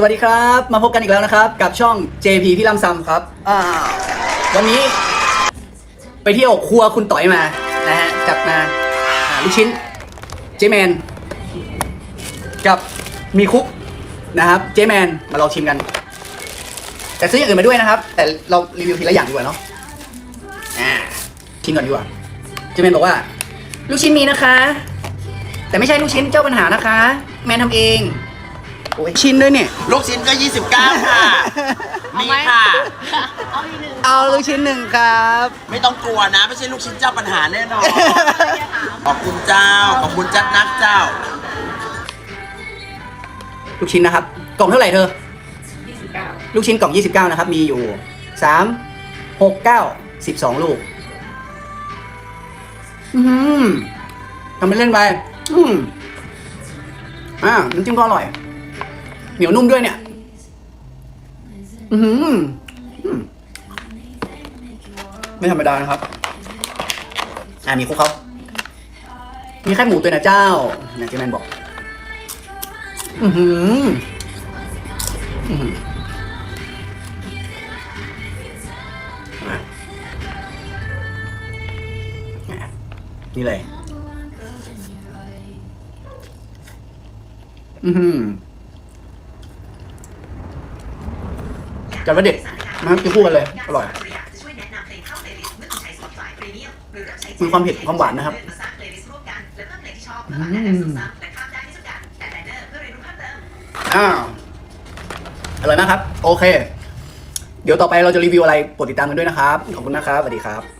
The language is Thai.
สวัสดีครับ มาพบกันอีกแล้วนะครับ กับช่อง JP พี่ลำซำครับอ่าวันนี้ ไปเที่ยวครัวคุณต่อยมานะฮะจัดมาอ่าลูกชิ้นเจแมนกับมีคุกนะครับเจแมนมาลองชิมกัน แต่ซื้ออย่างอื่นมาด้วยนะครับ แต่เรารีวิวทีละอย่างดีกว่าเนาะอ่าชิมก่อนดีกว่าเจแมนบอกว่า ลูกชิ้นมีนะคะ แต่ไม่ใช่ลูกชิ้นเจ้าปัญหานะคะ แมนทำเอง โอ้ยชิ้นด้วยเนี่ย ลูกชิ้นก็ 29 ค่ะ มีค่ะเอาลูกชิ้นหนึ่งครับ ไม่ต้องกลัวนะ ไม่ใช่ลูกชิ้นเจ้าปัญหาแน่นอน ขอบคุณเจ้า ขอบคุณจัดนักเจ้า ลูกชิ้นนะครับ กล่องเท่าไหร่เธอ ลูกชิ้นกล่อง 29 นะครับ มีอยู่ 3 6 9 12 ลูก อืมทำเป็นเล่นไป อืมอ่าน้ำจิ้มก็อร่อย เหนียวนุ่มด้วยเนี่ย อืมไม่ธรรมดานะครับ อ่ามีคุกเขามีแค่หมูตัวนะเจ้านะเจแมนบอก อือหือนี่เลย อือหือ จัดว่าเด็ดนะครับกินคู่กันเลย อร่อยมีความเผ็ดความหวานนะครับอ้าวอร่อยมากครับ โอเค เดี๋ยวต่อไปเราจะรีวิวอะไรโปรดติดตามกันด้วยนะครับ ขอบคุณนะครับสวัสดีครับ